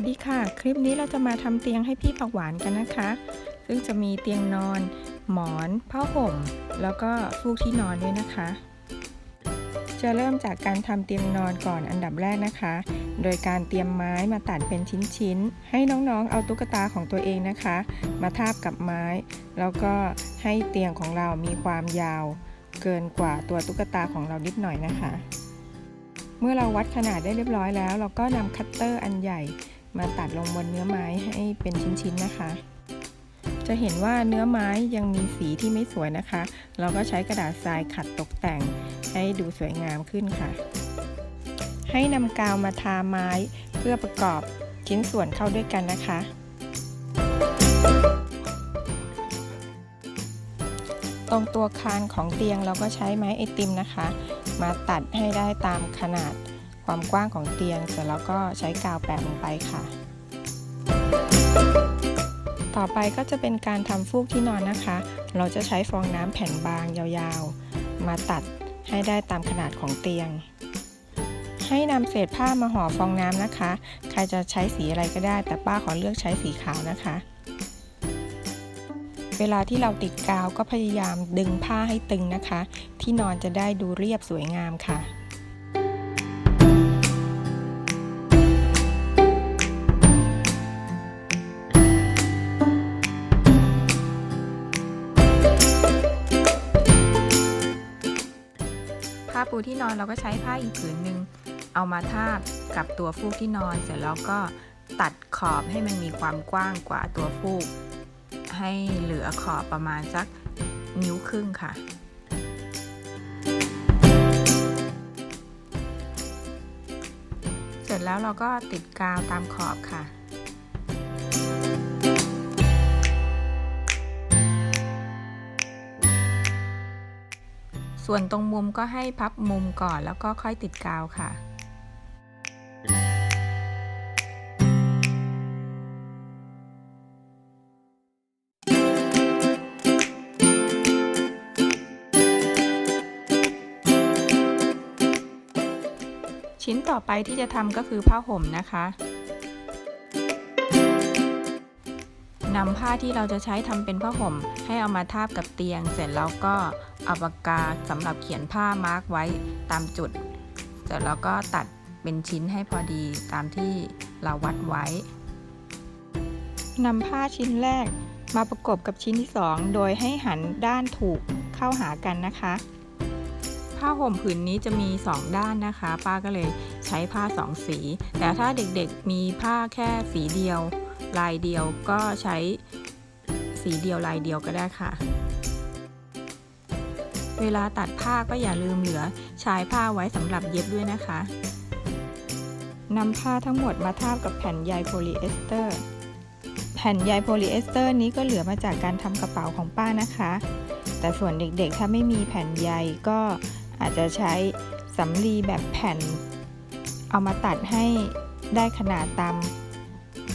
วัสดีค่ะ คลิปนี้เราจะมาทำเตียงให้พี่ผักหวานกันนะคะ ซึ่งจะมีเตียงนอน หมอนผ้าห่ม แล้วก็ฟูกที่นอนด้วยนะคะ จะเริ่มจากการทำเตียงนอนก่อนอันดับแรกนะคะ โดยการเตรียมไม้มาตัดเป็นชิ้นๆ ให้น้องๆ เอาตุ๊กตาของตัวเองนะคะ มาทาบกับไม้ แล้วก็ให้เตียงของเรามีความยาว เกินกว่าตัวตุ๊กตาของเรานิดหน่อยนะคะเมื่อเราวัดขนาดได้เรียบร้อยแล้ว เราก็นำคัตเตอร์อันใหญ่ มาตัดลงบนเนื้อไม้ให้เป็นชิ้นๆนะคะ จะเห็นว่าเนื้อไม้ยังมีสีที่ไม่สวยนะคะ เราก็ใช้กระดาษทรายขัดตกแต่งให้ดูสวยงามขึ้นค่ะ ให้นำกาวมาทาไม้เพื่อประกอบชิ้นส่วนเข้าด้วยกันนะคะ ตรงตัวคานของเตียงเราก็ใช้ไม้ไอติมนะคะ มาตัดให้ได้ตามขนาด ความกว้างของเตียง เสร็จแล้วก็ใช้กาวแปะลงไปค่ะ ต่อไปก็จะเป็นการทำฟูกที่นอนนะคะ เราจะใช้ฟองน้ำแผ่นบางยาวๆ มาตัดให้ได้ตามขนาดของเตียง ให้นำเศษผ้ามาห่อฟองน้ำนะคะ ใครจะใช้สีอะไรก็ได้ แต่ป้าขอเลือกใช้สีขาวนะคะเวลาที่เราติดกาวก็พยายามดึงผ้าให้ตึงนะคะ ที่นอนจะได้ดูเรียบสวยงามค่ะ ปูที่นอนเราก็ใช้ผ้าอีกผืนหนึ่งเอามาทาบกับตัวฟูกที่นอน เสร็จแล้วก็ตัดขอบให้มันมีความกว้างกว่าตัวฟูก ให้เหลือขอบประมาณสักนิ้วครึ่งค่ะ เสร็จแล้วเราก็ติดกาวตามขอบค่ะ ส่วนตรงมุมก็ให้พับมุมก่อนแล้วก็ค่อยติดกาวค่ะชิ้นต่อไปที่จะทำก็คือผ้าห่มนะคะ นำผ้าที่เราจะใช้ทำเป็นผ้าห่ม ให้เอามาทาบกับเตียง เสร็จแล้วก็เอาปากกาสำหรับเขียนผ้ามาร์กไว้ตามจุด เสร็จแล้วก็ตัดเป็นชิ้นให้พอดีตามที่เราวัดไว้นำผ้าชิ้นแรกมาประกบกับชิ้นที่ 2 โดยให้หันด้านถูกเข้าหากันนะคะ ผ้าห่มผืนนี้จะมี 2 ด้านนะคะ ป้าก็เลยใช้ผ้า 2 สี แต่ถ้าเด็กๆมีผ้าแค่สีเดียว ลายเดียวก็ใช้สีเดียวลายเดียวก็ได้ค่ะ เวลาตัดผ้าก็อย่าลืมเหลือชายผ้าไว้สำหรับเย็บด้วยนะคะนำผ้าทั้งหมดมาทาบกับแผ่นใยโพลีเอสเตอร์ แผ่นใยโพลีเอสเตอร์นี้ก็เหลือมาจากการทำกระเป๋าของป้านะคะ แต่ส่วนเด็กๆถ้าไม่มีแผ่นใยก็อาจจะใช้สำลีแบบแผ่น เอามาตัดให้ได้ขนาดตาม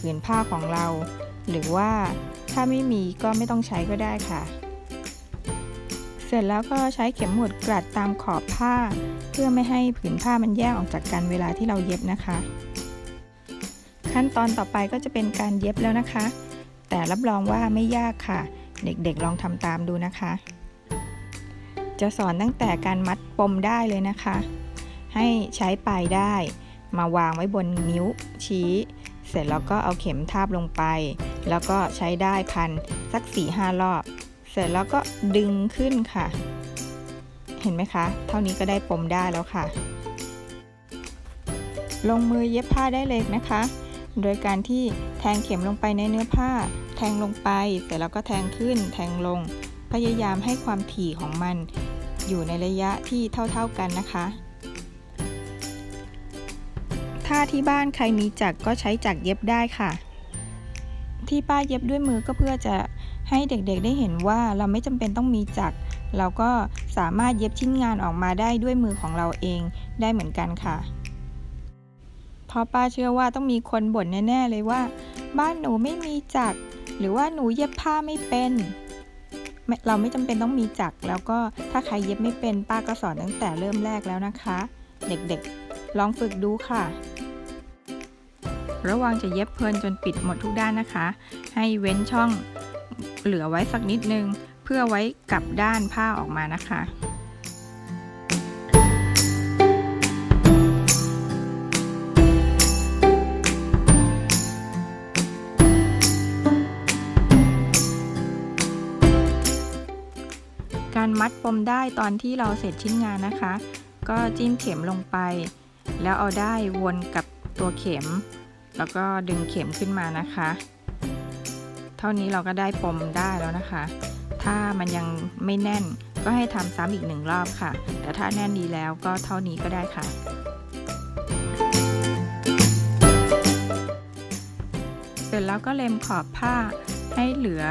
ผืนผ้าของเรา หรือว่าถ้าไม่มีก็ไม่ต้องใช้ก็ได้ค่ะ เสร็จแล้วก็ใช้เข็มหมุดกลัดตามขอบผ้า เพื่อไม่ให้ผืนผ้ามันแยกออกจากกันเวลาที่เราเย็บนะคะ ขั้นตอนต่อไปก็จะเป็นการเย็บแล้วนะคะ แต่รับรองว่าไม่ยากค่ะ เด็กๆลองทำตามดูนะคะ จะสอนตั้งแต่การมัดปมได้เลยนะคะ ให้ใช้ปลายได้มาวางไว้บนนิ้วชี้ เสร็จแล้วก็เอาเข็มทาบลงไป แล้วก็ใช้ได้พันสัก4ี่ห้ารอบ เสร็จแล้วก็ดึงขึ้นค่ะ เห็นไหมคะ เท่านี้ก็ได้ปมได้แล้วค่ะ ลงมือเย็บผ้าได้เลยนะคะ โดยการที่แทงเข็มลงไปในเนื้อผ้า แทงลงไป เสร็จแล้วก็แทงขึ้น แทงลง พยายามให้ความถี่ของมัน อยู่ในระยะที่เท่า ๆกันนะคะ ถ้าที่บ้านใครมีจักรก็ใช้จักรเย็บได้ค่ะ ที่ป้าเย็บด้วยมือก็เพื่อจะให้เด็กๆได้เห็นว่าเราไม่จำเป็นต้องมีจักรเราก็สามารถเย็บชิ้นงานออกมาได้ด้วยมือของเราเองได้เหมือนกันค่ะเพราะป้าเชื่อว่าต้องมีคนบ่นแน่ๆเลยว่า บ้านหนูไม่มีจักรหรือว่าหนูเย็บผ้าไม่เป็น เราไม่จำเป็นต้องมีจักรแล้วก็ถ้าใครเย็บไม่เป็นป้าก็สอนตั้งแต่เริ่มแรกแล้วนะคะ เด็กๆ ลองฝึกดูค่ะ ระวังจะเย็บเพลินจนปิดหมดทุกด้านนะคะ ให้เว้นช่องเหลือไว้สักนิดนึง เพื่อไว้กลับด้านผ้าออกมานะคะการมัดปมได้ตอนที่เราเสร็จชิ้นงานนะคะ ก็จิ้มเข็มลงไป แล้วเอาได้วนกับตัวเข็ม แล้วก็ดึงเข็มขึ้นมานะคะ เท่านี้เราก็ได้ปมได้แล้วนะคะ ถ้ามันยังไม่แน่นก็ให้ทำซ้ำอีกหนึ่งรอบค่ะ แต่ถ้าแน่นดีแล้วก็เท่านี้ก็ได้ค่ะ เสร็จแล้วก็เล็มขอบผ้าให้เหลือ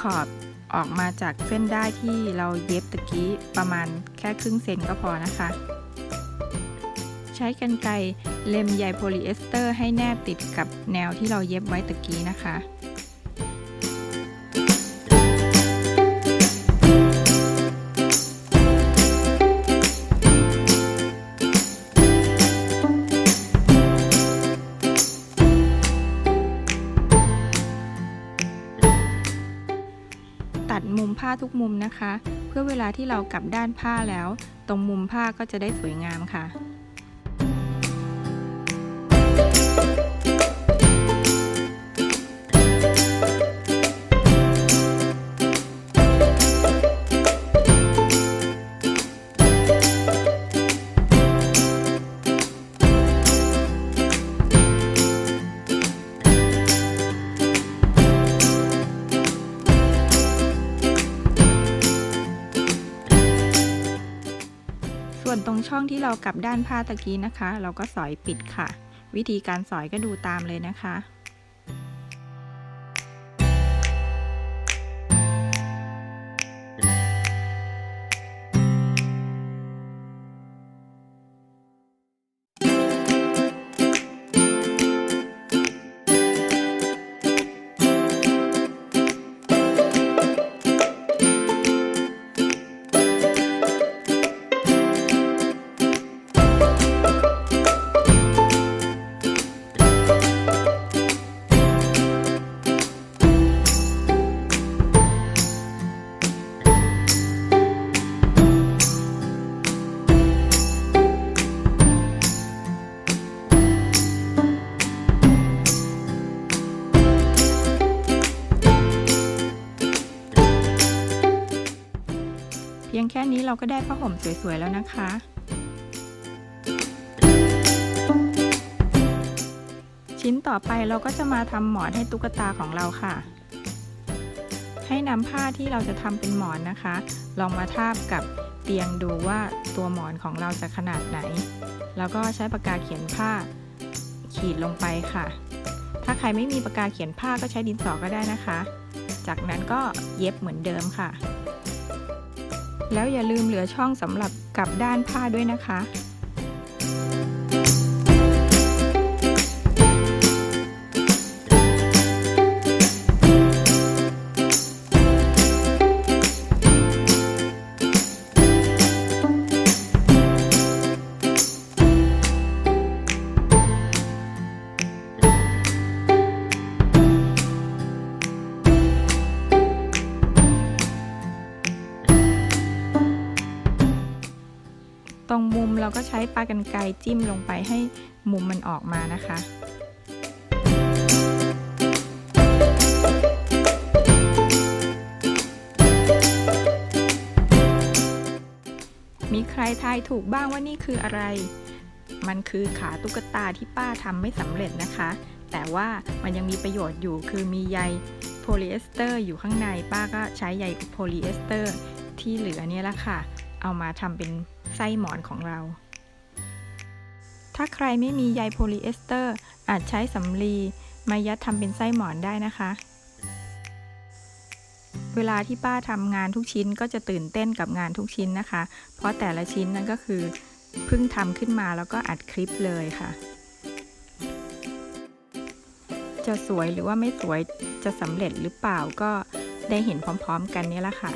ขอบออกมาจากเส้นได้ที่เราเย็บตะกี้ประมาณแค่ครึ่งเซนก็พอนะคะ ช้กันไกรเล็มใยโพลีเอสเตอร์ให้แนบติดกับแนวที่เราเย็บไว้ตะกี้นะคะตัดมุมผ้าทุกมุมนะคะ เพื่อเวลาที่เรากลับด้านผ้าแล้ว ตรงมุมผ้าก็จะได้สวยงามค่ะ ส่วนตรงช่องที่เรากลับด้านผ้าตะกี้นะคะ เราก็สอยปิดค่ะ วิธีการสอยก็ดูตามเลยนะคะ นี้เราก็ได้ผ้าห่มสวยๆแล้วนะคะ ชิ้นต่อไปเราก็จะมาทำหมอนให้ตุ๊กตาของเราค่ะ ให้นำผ้าที่เราจะทำเป็นหมอนนะคะ ลองมาทาบกับเตียงดูว่าตัวหมอนของเราจะขนาดไหน แล้วก็ใช้ปากกาเขียนผ้าขีดลงไปค่ะ ถ้าใครไม่มีปากกาเขียนผ้าก็ใช้ดินสอก็ได้นะคะ จากนั้นก็เย็บเหมือนเดิมค่ะ แล้วอย่าลืมเหลือช่องสำหรับกลับด้านผ้าด้วยนะคะ ปลากรรไกรจิ้มลงไปให้มุมมันออกมานะคะมีใครทายถูกบ้างว่านี่คืออะไร มันคือขาตุ๊กตาที่ป้าทำไม่สำเร็จนะคะ แต่ว่ามันยังมีประโยชน์อยู่ คือมีใยโพลีเอสเตอร์อยู่ข้างใน ป้าก็ใช้ใยโพลีเอสเตอร์ที่เหลือเนี่ยแหละค่ะ เอามาทำเป็นไส้หมอนของเรา ถ้าใครไม่มีใยโพลีเอสเตอร์ อาจใช้สำลีมายัดทำเป็นไส้หมอนได้นะคะ เวลาที่ป้าทำงานทุกชิ้นก็จะตื่นเต้นกับงานทุกชิ้นนะคะ เพราะแต่ละชิ้นนั่นก็คือเพิ่งทำขึ้นมาแล้วก็อัดคลิปเลยค่ะ จะสวยหรือว่าไม่สวยจะสำเร็จหรือเปล่าก็ได้เห็นพร้อมๆ กันนี่แหละค่ะ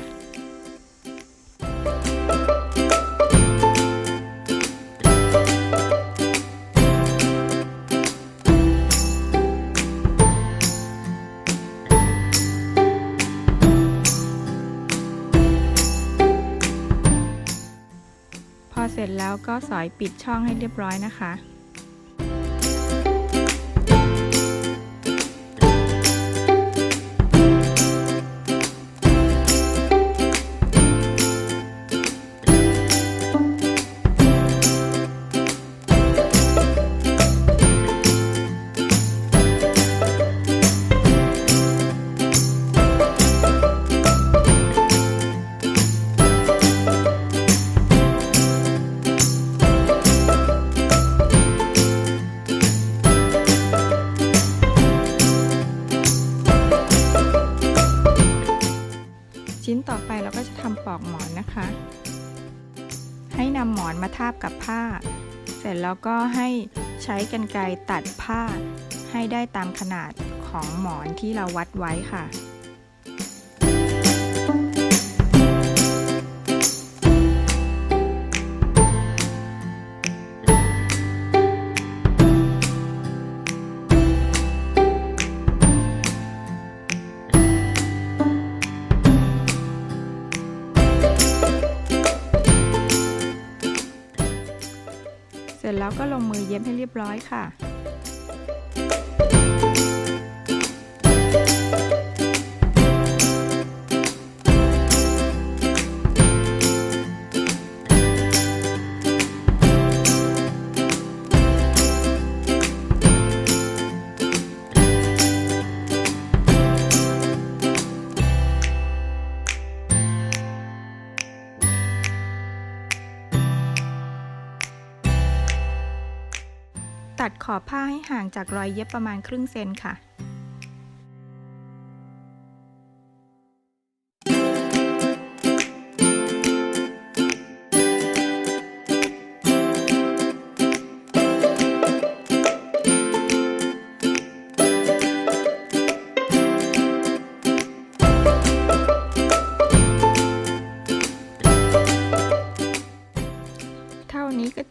แล้วก็สอยปิดช่องให้เรียบร้อยนะคะ ก็ให้ใช้กรรไกรตัดผ้าให้ได้ตามขนาดของหมอนที่เราวัดไว้ค่ะ เสร็จแล้วก็ลงมือเย็บให้เรียบร้อยค่ะ ตัดขอบผ้าให้ห่างจากรอยเย็บประมาณครึ่งเซนค่ะ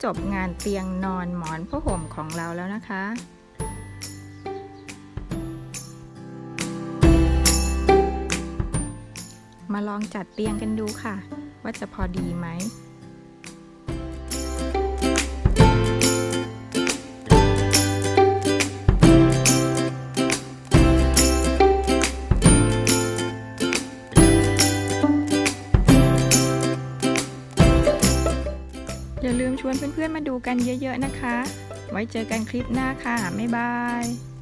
จบงานเตียงนอนหมอนผ้าห่มของเราแล้วนะคะมาลองจัดเตียงกันดูค่ะ ว่าจะพอดีไหม เพื่อนๆมาดูกันเยอะๆนะคะ ไว้เจอกันคลิปหน้าค่ะ บ๊ายบาย